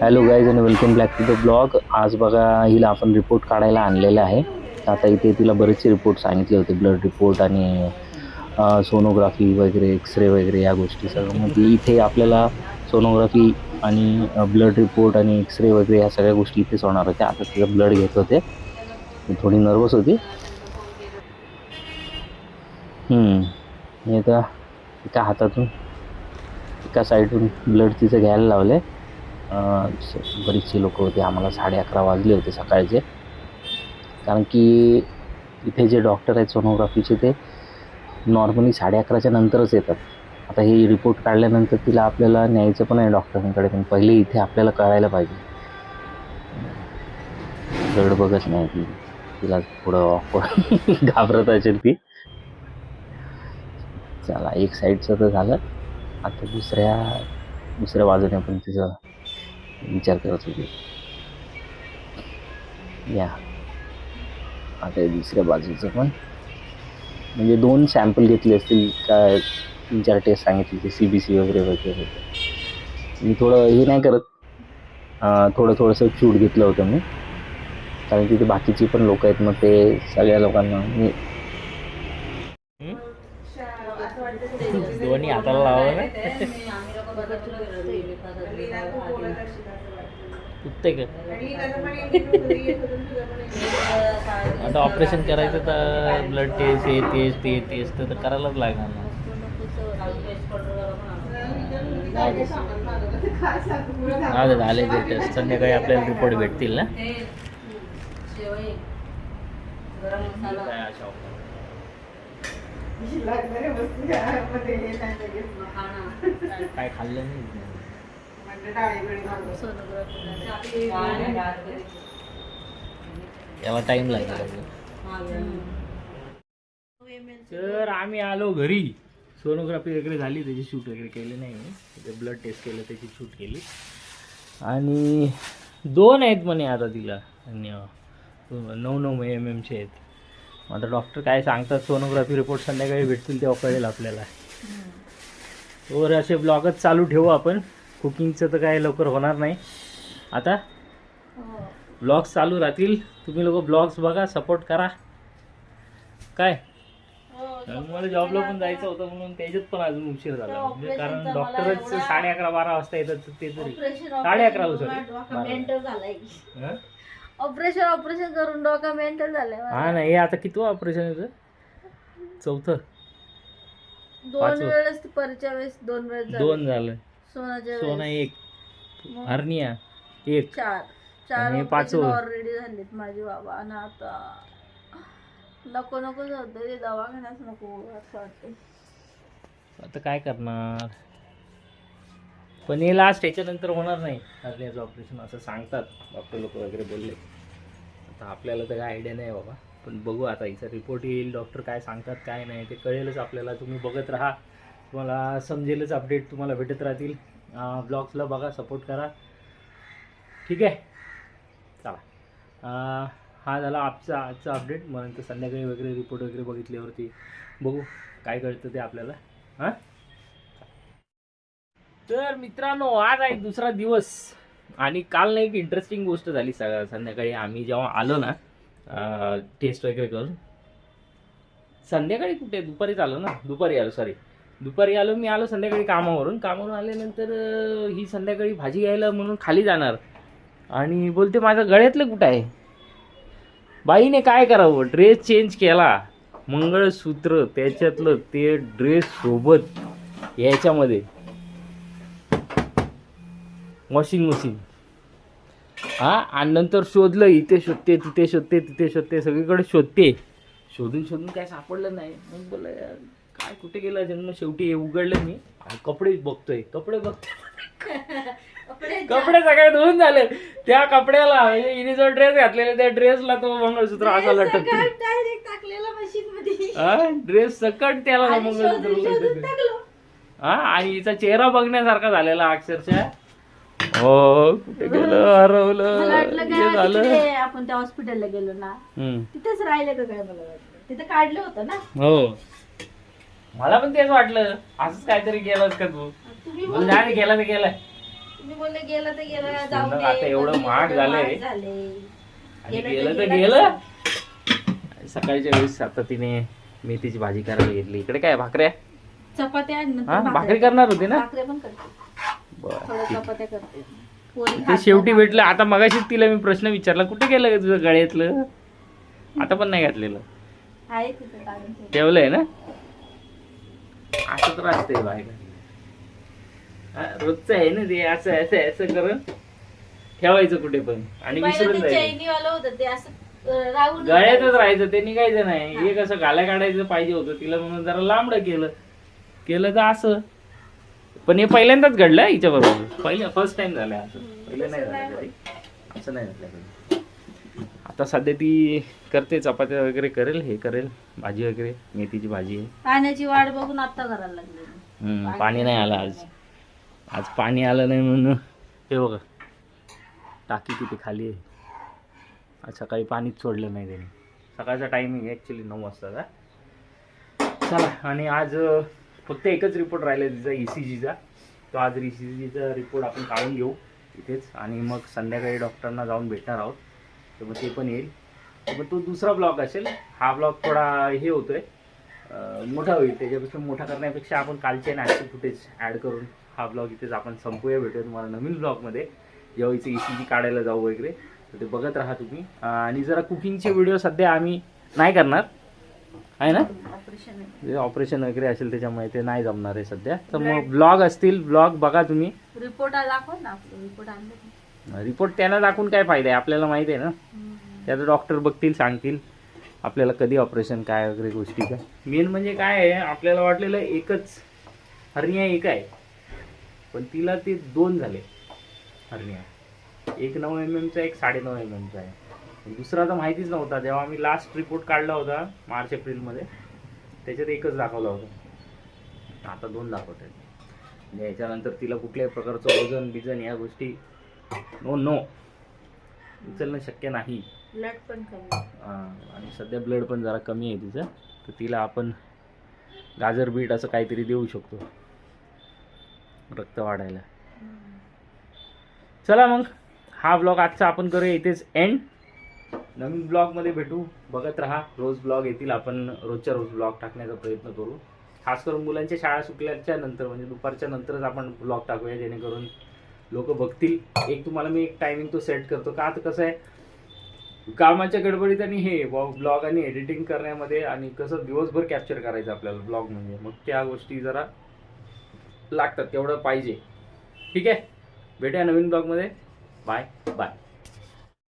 Hello guys आणि welcome back to the blog आज बघा हिला आपण रिपोर्ट काढायला आणलेला आहे. आता इथे तिला बरेचसे रिपोर्ट सांगितले होते. ब्लड रिपोर्ट आणि सोनोग्राफी वगैरे एक्सरे वगैरे या गोष्टी सगळं. मग ती इथे आपल्याला सोनोग्राफी आणि ब्लड रिपोर्ट आणि एक्सरे वगैरे या सगळ्या गोष्टी इथेच होणार होत्या. आता तिला ब्लड घेत होते. थोडी नर्वस होती. हे तर एका हातातून एका साईडून ब्लड तिचं घ्यायला लावले बरीचशी लोक होते. आम्हाला साडे अकरा वाजले होते सकाळचे. कारण की इथे जे डॉक्टर आहेत सोनोग्राफीचे ते नॉर्मली साडे अकराच्या नंतरच येतात. आता हे रिपोर्ट काढल्यानंतर तिला आपल्याला न्यायचं पण आहे डॉक्टरांकडे पण पहिले इथे आपल्याला कळायला पाहिजे. गड बघत नाही ती. तिला थोडं घाबरत असेल ती. चला एक साईडचं तर झालं. आता दुसऱ्या दुसऱ्या बाजूने पण तिचं विचार करत होती. या. आता हे दुसऱ्या बाजूचं पण. म्हणजे दोन सॅम्पल घेतले असतील काय तीन चार टेस्ट सांगितले ते सी बी सी वगैरे वगैरे मी थोडं हे नाही करत. अं, थोडं थोडंसं शूट घेतलं होतं मी. कारण तिथे बाकीची पण लोक आहेत मग ते सगळ्या लोकांना मी दोन्ही हाताला लावा कुत्ते का आता ऑपरेशन करायचं तर ब्लड टेस्ट हे टेस्ट ते टेस्ट तर करायलाच लागणार ना. हा आले ते टेस्ट संध्याकाळी आपल्याला रिपोर्ट भेटतील ना? काय खाल्लं नाही. याला टाइम लागेल तर आम्ही आलो घरी. सोनोग्राफी वगैरे झाली त्याची शूट वगैरे केली नाही. ब्लड टेस्ट केलं त्याची शूट केली. आणि दोन आहेत म्हणे आता तिला. आणि नऊ नऊ एम एमचे आहेत. आता डॉक्टर काय सांगतात सोनोग्राफी रिपोर्ट संध्याकाळी भेटतील तेव्हा कळेल आपल्याला. वर असे ब्लॉगच चालू ठेवू आपण. कुकिंगचं तर काय लवकर होणार नाही. आता ब्लॉग्स चालू राहतील. तुम्ही लोक ब्लॉग्स बघा सपोर्ट करा. काय? मला जॉबला पण जायचं होतं म्हणून त्याच्यात पण अजून उशीर झाला. म्हणजे कारण डॉक्टरच साडे अकरा बारा वाजता येतात ते तरी. साडे अकरा झालाय. ऑपरेशन ऑपरेशन करून डोका मेंटल झालाय. हा नाही हे आता किती ऑपरेशन येतं चौथं. दोन. वेळेस परच्या वेळेस दोन वेळेस. दोन झालं. सोनाच्या सोना एक हर्निया एक. चार. चार आणि पाचवं. ऑलरेडी झालीत माझी बाबा. आणि आता नको नको होतं ते दवाखान्यात नको असं वाटतं आता काय करणार? पण हे लास्ट याच्यानंतर होणार नाही. हरण्याचं ऑपरेशन असं सांगतात. डॉक्टर लोक वगैरे बोलले. आता आपल्याला तर काय आयडिया नाही बाबा. पण बघू आता हिचा रिपोर्ट येईल. डॉक्टर काय सांगतात काय नाही ते कळेलच आपल्याला. तुम्ही बघत राहा. तुम्हाला समजेलच अपडेट तुम्हाला भेटत राहतील. ब्लॉग्सला बघा सपोर्ट करा. ठीक आहे? चला. हा झाला आजचा आजचा अपडेट मग नंतर संध्याकाळी वगैरे रिपोर्ट वगैरे बघितल्यावरती बघू काय कळतं ते आपल्याला. हां? तर मित्रांनो आज आहे दुसरा दिवस. आणि काल ना एक इंटरेस्टिंग गोष्ट झाली संध्याकाळी. आम्ही जेव्हा आलो ना टेस्ट वगैरे करून. संध्याकाळी कुठे? दुपारीच आलो ना? दुपारी आलो सॉरी दुपारी आलो मी आलो संध्याकाळी कामावरून. कामावरून आल्यानंतर ही संध्याकाळी भाजी घ्यायला म्हणून खाली जाणार. आणि बोलते माझं गळ्यातलं कुठं आहे? बाईने काय करावं? ड्रेस चेंज केला. मंगळसूत्र त्याच्यातलं ते ड्रेस सोबत याच्यामध्ये. वॉशिंग मशीन हा आणि नंतर शोधलं इथे शोधते तिथे शोधते तिथे शोधते सगळीकडे शोधते. शोधून शोधून काय सापडलं नाही. मग बोला यार काय कुठे गेला जन्म? शेवटी हे उघडलं मी. कपडे बघतोय. कपडे बघतोय कपडे सगळे धुवून झाले. त्या कपड्याला हिने जो ड्रेस घातलेला त्या ड्रेसला तो मंगळसूत्र असा लटकतो हा? ड्रेस सकट त्याला आणि मंगळसूत्र. हा? आणि हिचा चेहरा बघण्यासारखा झालेला अक्षरशः. हो कुठे गेलं? हरवलं. झालं. आपण त्या हॉस्पिटलला गेलो ना. तिथेच राहिले का काय मला तिथे काढलं होतं ना? हो. मला पण तेच वाटलं. असंच काहीतरी केलंस का तू? तुम्ही गेला तर बोलले गेलं तर गेलं जाऊ सोनं दे आता एवढं पण महाग झालंय. महाग झालंय. आणि गेलं तर गेलं सकाळच्या वेळेस आता तिने मेथीची भाजी करायला घेतली. इकडे काय भाकऱ्या? चपात्या आणि नंतर हा? भाकऱ्या. भाकरी करणार होती ना? भाकऱ्या पण करते. बरं थोड्या ठीक. चपात्या करते. पोळी ते खात शेवटी. भेटलं. आता मगाशीच तिला मी प्रश्न विचारला कुठे गेलं ग तुझं गळ्यातलं? आता पण नाही घातलेलं. आहे तिथं काढून ठेव. ठेवलंय ना? असं तर असतंय बाहेर रोजचं आहे ना ते असं असं असं करून ठेवायचं कुठे पण. आणि विसरून जायचं. असं गळ्यातच राहायचं ते निघायचं नाही हे. कसं गाल्या काढायचं पाहिजे होतं तिला म्हणून जरा लांबड केलं. केलं तर असं. पण हे पहिल्यांदाच घडलं हिच्या बरोबर पहिल्या फर्स्ट टाइम झालंय असं. पहिलं नाही झालं. असं नाही झालं. आता सध्या ती करते चपात्या वगैरे करेल हे करेल भाजी वगैरे मेथीची भाजी आहे. पाण्याची वाट बघून आता करायला लागले. हम्म, पाणी नाही आलं आज. आज पाणी आलं नाही म्हणून. हे बघा टाकी किती खाली आहे. आज सकाळी पाणीच सोडलं नाही त्याने. सकाळचा टायमिंग ॲक्च्युली नऊ वाजताचा चला आणि आज अं, फक्त एकच रिपोर्ट राहिला तिचा ई सी जीचा तो आज ई सी जीचा रिपोर्ट आपण काढून घेऊ इथेच. आणि मग संध्याकाळी डॉक्टरना जाऊन भेटणार आहोत. तर मग ते पण येईल. मग तो दुसरा ब्लॉग असेल हा ब्लॉग थोडा हे होतोय. मोठा होईल. त्याच्यापेक्षा मोठा करण्यापेक्षा आपण कालचे नाचचे फुटेज ॲड करून हा ब्लॉग इथेच आपण संपूया भेटूया तुम्हाला नवीन ब्लॉगमध्ये जेव्हा इथे ई सी जी काढायला जाऊ वगैरे तर ते बघत राहा तुम्ही. आणि जरा कुकिंगचे व्हिडिओ सध्या आम्ही नाही करणार. आहे ना? ऑपरेशन आहे. जे ऑपरेशन वगैरे असेल त्याच्यामुळे ते नाही जमणार आहे सध्या. तर मग ब्लॉग असतील ब्लॉग बघा तुम्ही. रिपोर्ट दाखव ना रिपोर्ट आणलं रिपोर्ट त्यांना दाखवून काय फायदा आहे? आपल्याला माहिती आहे ना? त्याचं डॉक्टर बघतील सांगतील. आपल्याला कधी ऑपरेशन काय वगैरे गोष्टी काय मेन म्हणजे काय आहे आपल्याला वाटलेलं एकच हरनिया एक आहे. पण तिला ते दोन झाले हरनिया एक नऊ एम एमचा एक साडे नऊ एम एमचा आहे. दुसरा तर माहितीच नव्हता. जेव्हा आम्ही लास्ट रिपोर्ट काढला होता मार्च एप्रिलमध्ये त्याच्यात एकच दाखवला होता. आता दोन दाखवत आहेत. म्हणजे याच्यानंतर तिला कुठल्याही प्रकारचं वजन बिजन या गोष्टी नो नो उचलणं शक्य नाही. ब्लड पण कमी. हा, आणि सध्या ब्लड पण जरा कमी आहे तिचं. तर तिला आपण गाजर बीट असं काहीतरी देऊ शकतो. रक्त वाढायला. चला मग हा ब्लॉग आजचा आपण करूया. इथेच एंड नवीन ब्लॉगमध्ये भेटू. बघत राहा. रोज ब्लॉग येतील. आपण रोजच्या रोज ब्लॉग टाकण्याचा प्रयत्न करू. खास करून मुलांच्या शाळा सुटल्याच्या नंतर म्हणजे दुपारच्या नंतरच आपण ब्लॉग टाकूया. जेणेकरून लोक बघतील. एक तुम्हाला मी एक टायमिंग तो सेट करतो. का आता कसं आहे कामाच्या गडबडीत आणि हे ब्लॉग आणि एडिटिंग करण्यामध्ये आणि कसं दिवसभर कॅप्चर करायचं आपल्याला ब्लॉग म्हणजे. मग त्या गोष्टी जरा लागतात तेवढं पाहिजे. ठीक आहे? भेटूया नवीन ब्लॉगमध्ये बाय बाय